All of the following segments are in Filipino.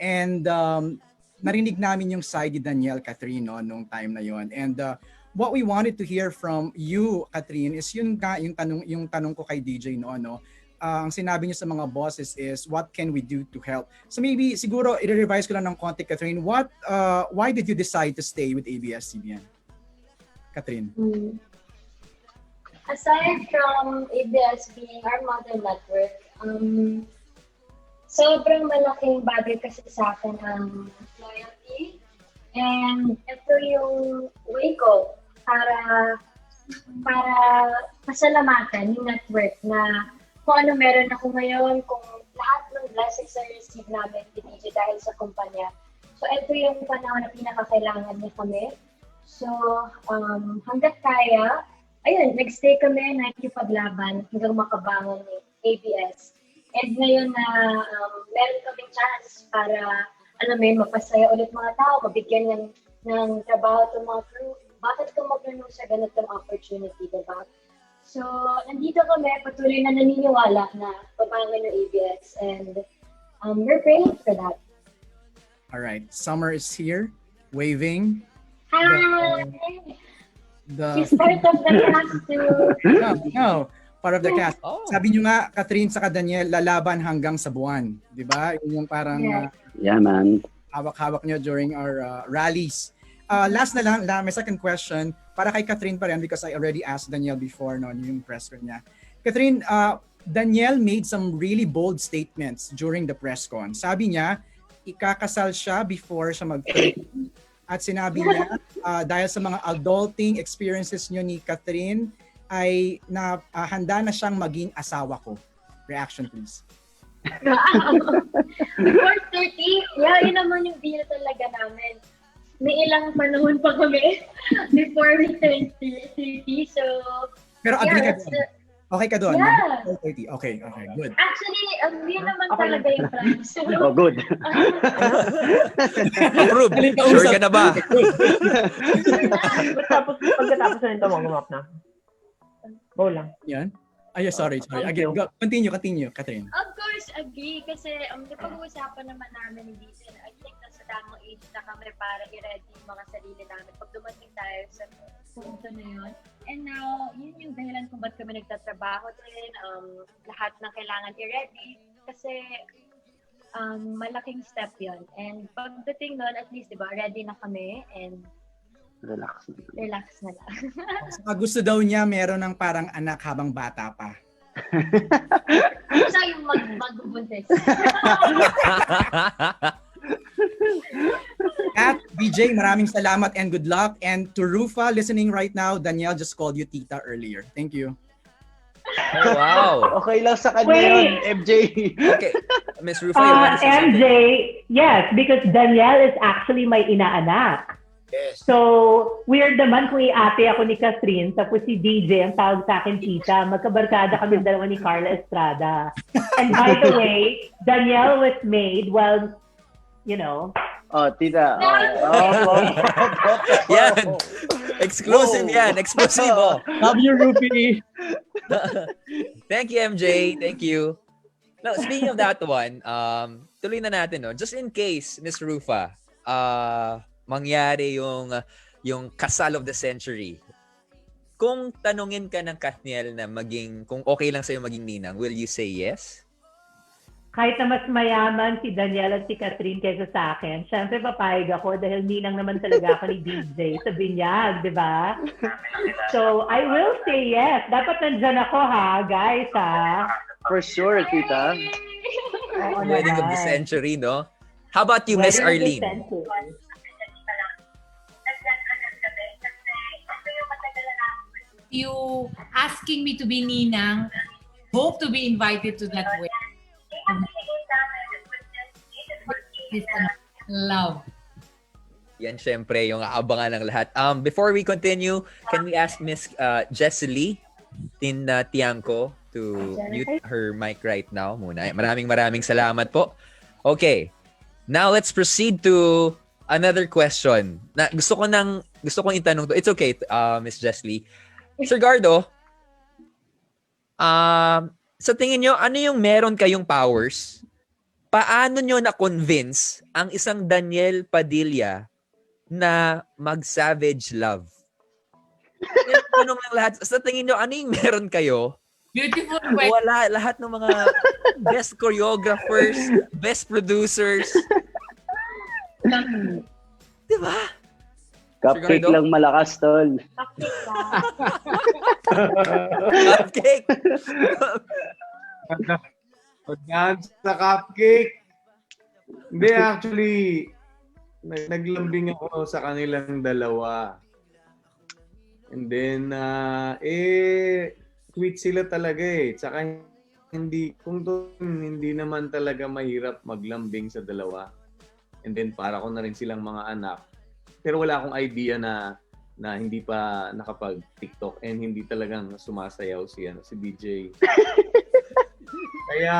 And um, narinig namin yung side ni Danielle Catherine no, nung time na yon. And uh, what we wanted to hear from you, Catherine, is yun nga yung tanong, yung tanong ko kay DJ no, ano, uh, ang sinabi niyo sa mga bosses is what can we do to help? So maybe siguro i-revise ko lang ng konti, Catherine. What, uh, why did you decide to stay with ABS-CBN? Catherine. Hmm. Aside from ABS being our mother network, um, sobrang malaking bagay kasi sa akin ang loyalty. And ito yung way ko para para pasalamatan yung network na kung ano meron ako ngayon, kung lahat ng blessings na receive namin ni DJ dahil sa kumpanya. So ito yung panahon na pinakakailangan niya kami. So um, hanggat kaya, ayun, nagstay kami, nakikipaglaban hanggang makabangon ng ABS. And ngayon na um, meron kaming chance para, alam mo yun, mapasaya ulit mga tao, mabigyan ng, ng trabaho itong mga crew, bakit ka mag sa ganitong opportunity, diba? So, nandito kami, patuloy na naniniwala na babangon ng ABS and um, we're praying for that. All right. Summer is here, waving. Hi! The She's part of the cast too. no, no, part of the cast. Oh. Sabi nyo nga, Catherine sa Daniel, lalaban hanggang sa buwan. Di ba? Yun yung parang Yeah. uh, Yeah, man. hawak-hawak nyo during our uh, rallies. Uh, last na lang, la, my second question, para kay Catherine pa rin because I already asked Danielle before no, yung press con niya. Catherine, uh, Danielle made some really bold statements during the press con. Sabi niya, ikakasal siya before siya mag At sinabi niya, uh, dahil sa mga adulting experiences niyo ni Catherine, ay na uh, handa na siyang maging asawa ko. Reaction please. Before 30, yeah, yun naman yung deal talaga namin. May ilang panahon pa kami before we turn 30. So, Pero agree yeah, ka doon. Okay ka doon. Yeah. Mag- 30. Okay, okay, good. actually, um, yun naman Okay. talaga yung plan. So, Oh, good. Approve. Sure ka na ba? Tapos pagkatapos na nito, mag-map na. Go lang. Yan. Ay, sorry, sorry. Thank Again, go, continue, continue, Catherine. of course, agree. Kasi um, napag-uusapan naman namin ni Diesel, I think nasa tamang age na kami para i-ready yung mga sarili namin pag dumating tayo sa punto na yun. And now, yun yung dahilan kung ba't kami nagtatrabaho din, um, lahat ng kailangan i-ready. Kasi um, malaking step yon And pagdating nun, at least, di ba, ready na kami and Relax. relax na lang. Saka gusto daw niya meron ng parang anak habang bata pa. Siya yung mag magbubuntis. At DJ, maraming salamat and good luck. And to Rufa listening right now, Danielle just called you tita earlier. Thank you. Oh, wow. Okay lang sa kanya Wait. yun, MJ. Okay. Miss Rufa, Uh? MJ, yes, because Danielle is actually my inaanak. Yes. So, weird naman kung i-ate ako ni Catherine, tapos si DJ ang tawag sa akin tita. Magkabarkada kami dalawa ni Carla Estrada. And by the way, Danielle was made while, you know, Oh, tita. Oh, oh, oh. Yan. Exclusive yan. Exclusive. Oh. Love you, Rufi. Thank you, MJ. Thank you. Now, speaking of that one, um, tuloy na natin, no? Just in case, Miss Rufa, uh, mangyari yung, yung kasal of the century, kung tanungin ka ng Kathniel na maging, kung okay lang sa'yo maging ninang, will you say yes? kahit na mas mayaman si Danielle at si Catherine kaysa sa akin, syempre papayag ako dahil ninang naman talaga ako ni DJ sa binyag, di ba? So, I will say yes. Dapat nandyan ako ha, guys ha. For sure, tita. Oo Wedding of the century, no? How about you, Miss Wedding of the Arlene? You asking me to be Ninang, hope to be invited to that way. Love. Yan syempre yung aabangan ng lahat. Um, before we continue, can we ask Miss uh, Jessie Tin uh, Tiangco to mute her mic right now muna. Maraming maraming salamat po. Okay. Now let's proceed to another question. Na gusto ko nang gusto kong itanong to. It's okay, uh, Miss Jessie. Sir Gardo, um, sa tingin nyo, ano yung meron kayong powers paano nyo na-convince ang isang Daniel Padilla na mag-savage love? Tanong lang lahat. Sa tingin nyo, ano yung meron kayo? Beautiful question. Wala. Lahat ng mga best choreographers, best producers. Di ba? Cupcake lang malakas, tol. Toxic ka. Cupcake. Pagdaan sa cupcake. Hindi, actually, nag- naglambing ako sa kanilang dalawa. And then, ah, eh, sweet sila talaga eh. Tsaka hindi, kung to, hindi naman talaga mahirap maglambing sa dalawa. And then, para ko na rin silang mga anak. Pero wala akong idea na na hindi pa nakapag-TikTok and hindi talagang sumasayaw si ano si BJ. Kaya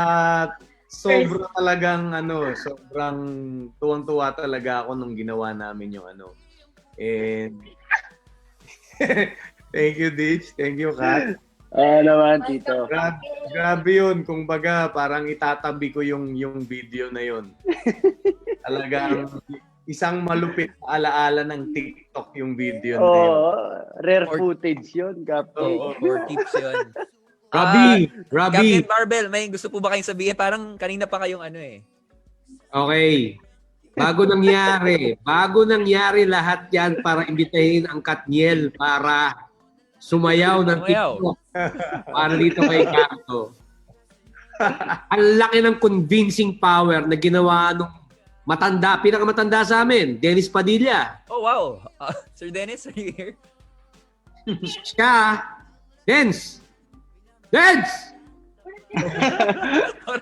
sobra talagang ano, sobrang tuwang-tuwa talaga ako nung ginawa namin yung ano. And Thank you, Ditch. Thank you, Kat. Ah, naman, tito. Grabe, grabe yun. Kung baga, parang itatabi ko yung, yung video na yun. Talagang isang malupit na alaala ng TikTok yung video na yun. Oo, rare Or- footage yun, cupcake. Oo, for tips yun. Rabi! Rabi! Captain Barbell, may gusto po ba kayong sabihin? Parang kanina pa kayong ano eh. Okay. Bago nangyari, bago nangyari lahat yan para imbitahin ang Katniel para sumayaw ng Sumayaw. TikTok para dito kay Carto. ang laki ng convincing power na ginawa nung matanda, pinakamatanda sa amin, Dennis Padilla. Oh, wow. Uh, Sir Dennis, are you here? Siya, Dens! Dens!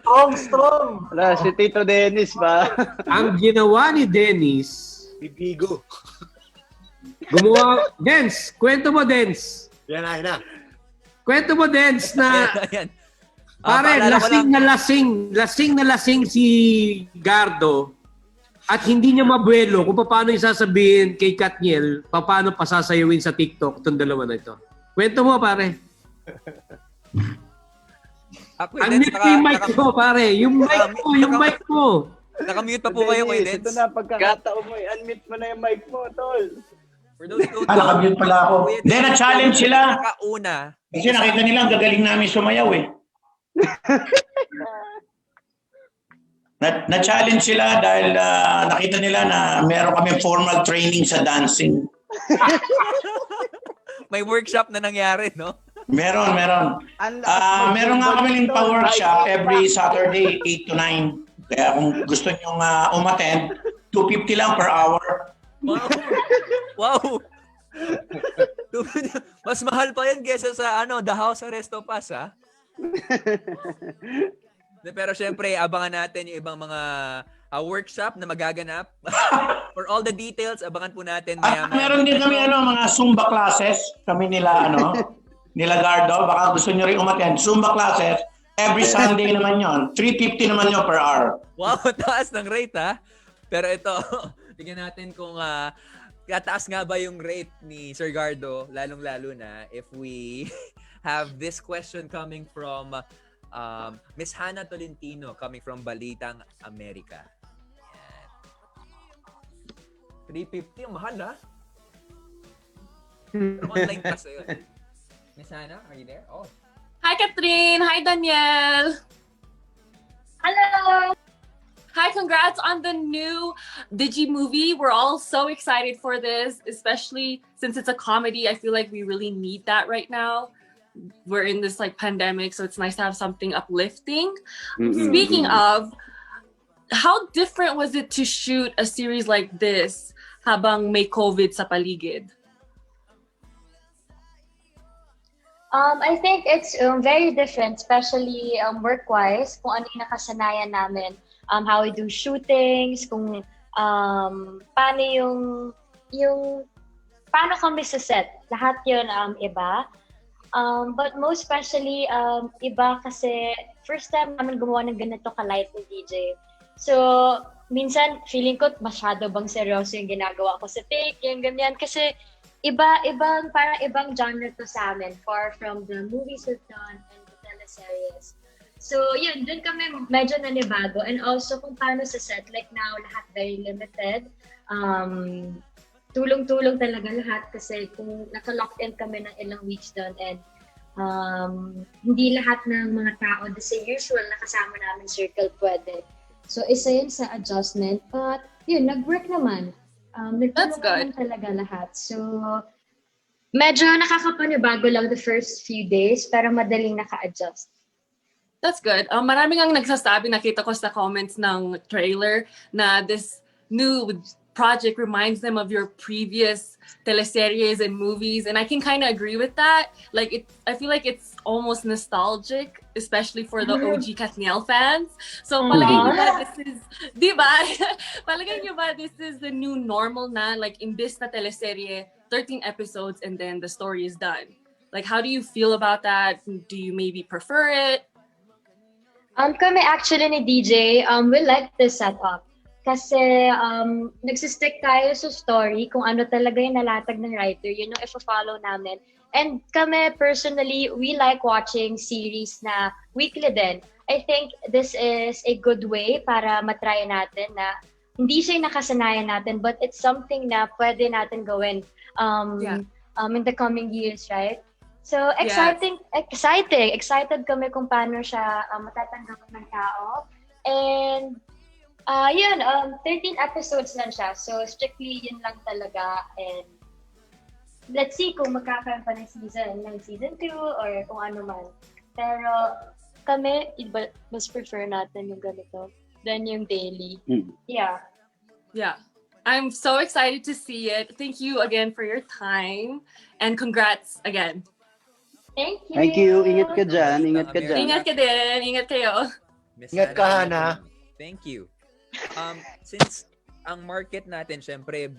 Strong, strong! Wala, si Tito Dennis ba? Ang ginawa ni Dennis, Bibigo. gumawa, Dens, kwento mo, Dens. Yan na, yan na. Kwento mo, Dens, na Ayan. Ah, Pare, paalala ko lasing lang- na lasing, lasing na lasing si Gardo at hindi niya mabuelo kung paano yung sasabihin kay Katniel, paano pasasayawin sa TikTok itong dalawa na ito. Kwento mo, pare. Ako, Unmute naka, mo yung mic naka, mo, pare. Yung mic mo, yung mic mo. naka-mute pa po kayo kay Dennis. Ito na, pagkakataon mo, i-unmute mo na yung mic mo, tol. For those who Ah, nakamute pala ako. Hindi, na-challenge sila. Nakauna. Kasi nakita nila ang gagaling namin sumayaw eh. na, na-challenge sila dahil ah, nakita nila na meron kami formal training sa dancing. May workshop na nangyari, no? Meron, meron. Ah, meron nga kami ng pa-workshop every Saturday, 8 to 9. Kaya kung gusto nyo uh, umattend, 250 lang per hour. Wow. wow. Mas mahal pa yan kesa sa ano, The House Arrest of Us, ha? Pero syempre, abangan natin yung ibang mga ah, workshop na magaganap. For all the details, abangan po natin maya At meron din kami ano, mga Zumba classes. Kami nila, ano, nila Gardo. Baka gusto nyo rin umattend. Zumba classes. Every Sunday naman yon 350 naman yon per hour. Wow, taas ng rate ha. Pero ito, tingnan natin kung uh, kataas nga ba yung rate ni Sir Gardo, lalong-lalo na if we have this question coming from um, Miss Hannah Tolentino coming from Balitang Amerika. Yan. 350, ang mahal ha? Online class yun. Miss Hannah, are you there? Oh. Hi, Catherine. Hi, Danielle. Hello! Hi, congrats on the new Digi movie. We're all so excited for this, especially since it's a comedy. I feel like we really need that right now. We're in this like pandemic, so it's nice to have something uplifting. Mm-mm. Speaking of, how different was it to shoot a series like this habang may COVID sa paligid? Um, I think it's um, very different, especially um, work-wise, kung ano yung nakasanayan namin. Um, how we do shootings, kung um, paano yung, yung, paano kami sa set. Lahat yun um, iba. Um, but most especially, um, iba kasi first time namin gumawa ng ganito ka-light ni DJ. So, minsan feeling ko masyado bang seryoso yung ginagawa ko sa take, yung ganyan. Kasi iba ibang parang ibang genre to sa amin far from the movies we've done and the teleseries So, yun, dun kami medyo nanibago. And also, kung paano sa set, like now, lahat very limited. Um, tulong-tulong talaga lahat kasi kung naka-locked in kami ng ilang weeks doon and um, hindi lahat ng mga tao the sa usual na kasama namin circle pwede. So, isa yun sa adjustment. But, yun, nag-work naman. Um, That's naman talaga lahat. So, medyo nakakapanibago lang the first few days, pero madaling naka-adjust. That's good. Um, maraming ang nagsasabi, nakita ko sa comments ng trailer na this new project reminds them of your previous teleseries and movies and I can kind of agree with that. Like it I feel like it's almost nostalgic especially for the OG Katniel fans. So palagay niyo ba this is 'di ba? palagay niyo ba this is the new normal na like imbis na teleserye 13 episodes and then the story is done. Like how do you feel about that? Do you maybe prefer it? Um, kami actually ni DJ, um, we like this setup. Kasi um, nagsistick tayo sa story kung ano talaga yung nalatag ng writer, yun yung i-follow namin. And kami personally, we like watching series na weekly din. I think this is a good way para matry natin na hindi siya yung nakasanayan natin, but it's something na pwede natin gawin um, Yeah. um, in the coming years, right? So, exciting, exciting. Excited kami kung paano siya um, matatanggap ng tao. And, uh, yun, um, 13 episodes lang siya. So, strictly yun lang talaga. And, let's see kung magkakaroon pa ng season, ng season 2 or kung ano man. Pero, kami, iba, mas prefer natin yung ganito than yung daily. Mm. Yeah. Yeah. I'm so excited to see it. Thank you again for your time and congrats again. Thank you. Thank you. Ingat ka dyan. Ingat ka dyan. Ingat ka din. Ingat kayo. Miss Ingat ka, Hannah. Thank you. Um, since ang market natin, syempre,